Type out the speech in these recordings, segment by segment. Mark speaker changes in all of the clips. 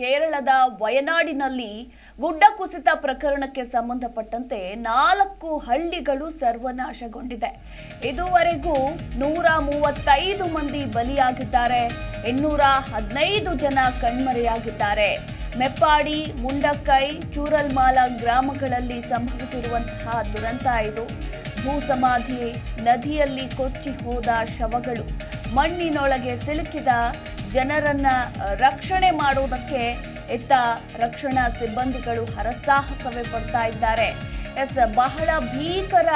Speaker 1: ಕೇರಳದ ವಯನಾಡಿನಲ್ಲಿ ಗುಡ್ಡ ಕುಸಿತ ಪ್ರಕರಣಕ್ಕೆ ಸಂಬಂಧಪಟ್ಟಂತೆ ನಾಲ್ಕು ಹಳ್ಳಿಗಳು ಸರ್ವನಾಶಗೊಂಡಿದೆ. ಇದುವರೆಗೂ ನೂರ ಮೂವತ್ತೈದು ಮಂದಿ ಬಲಿಯಾಗಿದ್ದಾರೆ. ಇನ್ನೂರ ಹದಿನೈದು ಜನ ಕಣ್ಮರೆಯಾಗಿದ್ದಾರೆ. ಮೆಪ್ಪಾಡಿ, ಮುಂಡಕ್ಕೈ, ಚೂರಲ್ಮಾಲ ಗ್ರಾಮಗಳಲ್ಲಿ ಸಂಭವಿಸಿರುವಂತಹ ದುರಂತ ಇದು. ಭೂಸಮಾಧಿ ನದಿಯಲ್ಲಿ ಕೊಚ್ಚಿ ಹೋದ ಶವಗಳು ಮಣ್ಣಿನೊಳಗೆ ಸಿಲುಕಿದ ಜನರನ್ನ ರಕ್ಷಣೆ ಮಾಡುವುದಕ್ಕೆ ಇತ್ತ ರಕ್ಷಣಾ ಸಿಬ್ಬಂದಿಗಳು ಹರಸಾಹಸವೇ ಪಡ್ತಾ ಇದ್ದಾರೆ. ಎಸ್, ಬಹಳ ಭೀಕರ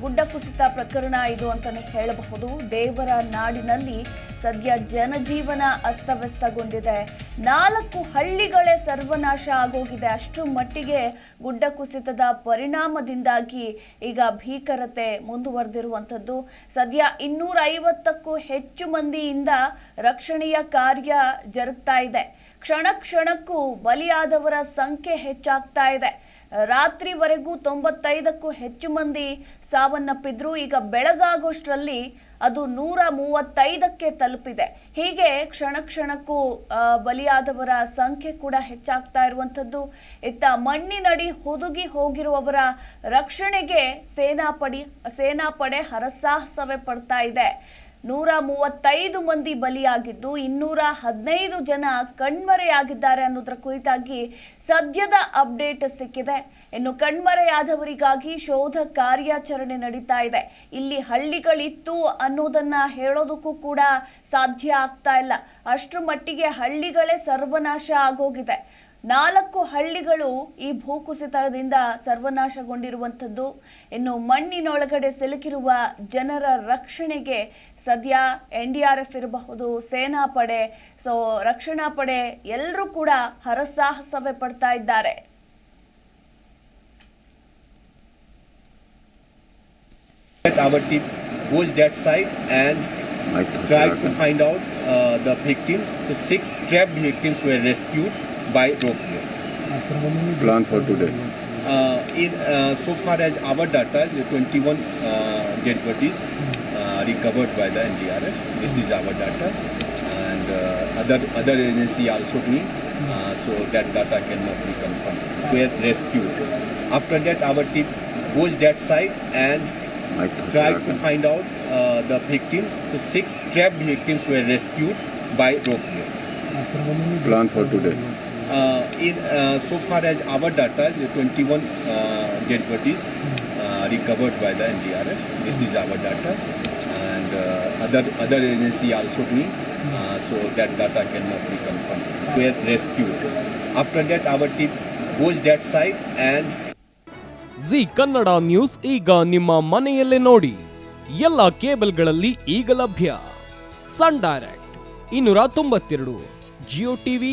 Speaker 1: ಗುಡ್ಡ ಕುಸಿತ ಪ್ರಕರಣ ಇದು ಅಂತಲೇ ಹೇಳಬಹುದು. ದೇವರ ನಾಡಿನಲ್ಲಿ ಸದ್ಯ ಜನಜೀವನ ಅಸ್ತವ್ಯಸ್ತಗೊಂಡಿದೆ. ನಾಲ್ಕು ಹಳ್ಳಿಗಳೇ ಸರ್ವನಾಶ ಆಗೋಗಿದೆ. ಅಷ್ಟು ಮಟ್ಟಿಗೆ ಗುಡ್ಡ ಕುಸಿತದ ಪರಿಣಾಮದಿಂದಾಗಿ ಈಗ ಭೀಕರತೆ ಮುಂದುವರೆದಿರುವಂಥದ್ದು. ಸದ್ಯ ಇನ್ನೂರ ಐವತ್ತಕ್ಕೂ ಹೆಚ್ಚು ಮಂದಿಯಿಂದ ರಕ್ಷಣೆಯ ಕಾರ್ಯ ಜರುಗ್ತಾ ಇದೆ. ಕ್ಷಣ ಕ್ಷಣಕ್ಕೂ ಬಲಿಯಾದವರ ಸಂಖ್ಯೆ ಹೆಚ್ಚಾಗ್ತಾ ಇದೆ. ರಾತ್ರಿವರೆಗೂ ತೊಂಬತ್ತೈದಕ್ಕೂ ಹೆಚ್ಚು ಮಂದಿ ಸಾವನ್ನಪ್ಪಿದ್ರು. ಈಗ ಬೆಳಗಾಗೋಷ್ಟರಲ್ಲಿ ಅದು ನೂರ ಮೂವತ್ತೈದಕ್ಕೆ ತಲುಪಿದೆ. ಹೀಗೆ ಕ್ಷಣ ಕ್ಷಣಕ್ಕೂ ಬಲಿಯಾದವರ ಸಂಖ್ಯೆ ಕೂಡ ಹೆಚ್ಚಾಗ್ತಾ ಇರುವಂಥದ್ದು. ಇತ್ತ ಮಣ್ಣಿನಡಿ ಹುದುಗಿ ಹೋಗಿರುವವರ ರಕ್ಷಣೆಗೆ ಸೇನಾಪಡಿ, ಸೇನಾಪಡೆ ಹರಸಾಹಸವೇ ಪಡ್ತಾ ಇದೆ. ನೂರ ಮೂವತ್ತೈದು ಮಂದಿ ಬಲಿಯಾಗಿದ್ದು ಇನ್ನೂರ ಹದಿನೈದು ಜನ ಕಣ್ಮರೆಯಾಗಿದ್ದಾರೆ ಅನ್ನೋದರ ಕುರಿತಾಗಿ ಸದ್ಯದ ಅಪ್ಡೇಟ್ ಸಿಕ್ಕಿದೆ. ಇನ್ನು ಕಣ್ಮರೆಯಾದವರಿಗಾಗಿ ಶೋಧ ಕಾರ್ಯಾಚರಣೆ ನಡೀತಾ ಇದೆ. ಇಲ್ಲಿ ಹಳ್ಳಿಗಳಿತ್ತು ಅನ್ನೋದನ್ನ ಹೇಳೋದಕ್ಕೂ ಕೂಡ ಸಾಧ್ಯ ಆಗ್ತಾ ಇಲ್ಲ. ಅಷ್ಟರ ಮಟ್ಟಿಗೆ ಹಳ್ಳಿಗಳೇ ಸರ್ವನಾಶ ಆಗೋಗಿದೆ. ನಾಲ್ಕು ಹಳ್ಳಿಗಳು ಈ ಭೂಕುಸಿತದಿಂದ ಸರ್ವನಾಶಗೊಂಡಿರುವಂಥದ್ದು. ಇನ್ನು ಮಣ್ಣಿನೊಳಗಡೆ ಸಿಲುಕಿರುವ ಜನರ ರಕ್ಷಣೆಗೆ ಸದ್ಯ ಎನ್ ಡಿ ಆರ್ ಎಫ್ ಇರಬಹುದು ಸೇನಾ ಪಡೆ ಸೊ ರಕ್ಷಣಾ ಪಡೆ ಎಲ್ಲರೂ ಕೂಡ ಹರಸಾಹಸವೇ ಪಡ್ತಾ ಇದ್ದಾರೆ.
Speaker 2: I that side and tried to find out uh, the victims. So six trapped victims were rescued. By rope here.
Speaker 3: plan for today.
Speaker 2: Uh, in uh, so far as our data, 21 uh, dead bodies uh, recovered by the NDRF. This is our data, and uh, other other agency also doing. Uh, so that data cannot be confirmed. Were rescued. After that, our team goes that side and tried to find out uh, the victims. So six trapped victims were rescued by rope
Speaker 3: plan for today.
Speaker 2: Uh, in uh, so far as our data, 21 uh, dead bodies uh, recovered by the NDRF. This is our data, and uh, other other agency also doing. Uh, so that data cannot be confirmed. We are rescued. After that, our team goes that side and
Speaker 4: Zee Kannada news ಈಗ ನಿಮ್ಮ ಮನೆಯಲ್ಲೇ ನೋಡಿ ಎಲ್ಲ ಕೇಬಲ್ಗಳಲ್ಲಿ ಈಗ ಲಭ್ಯ ಸನ್ direct ಇನ್ನೂರ ತೊಂಬತ್ತೆರಡು ಜಿಯೋ ಟಿವಿ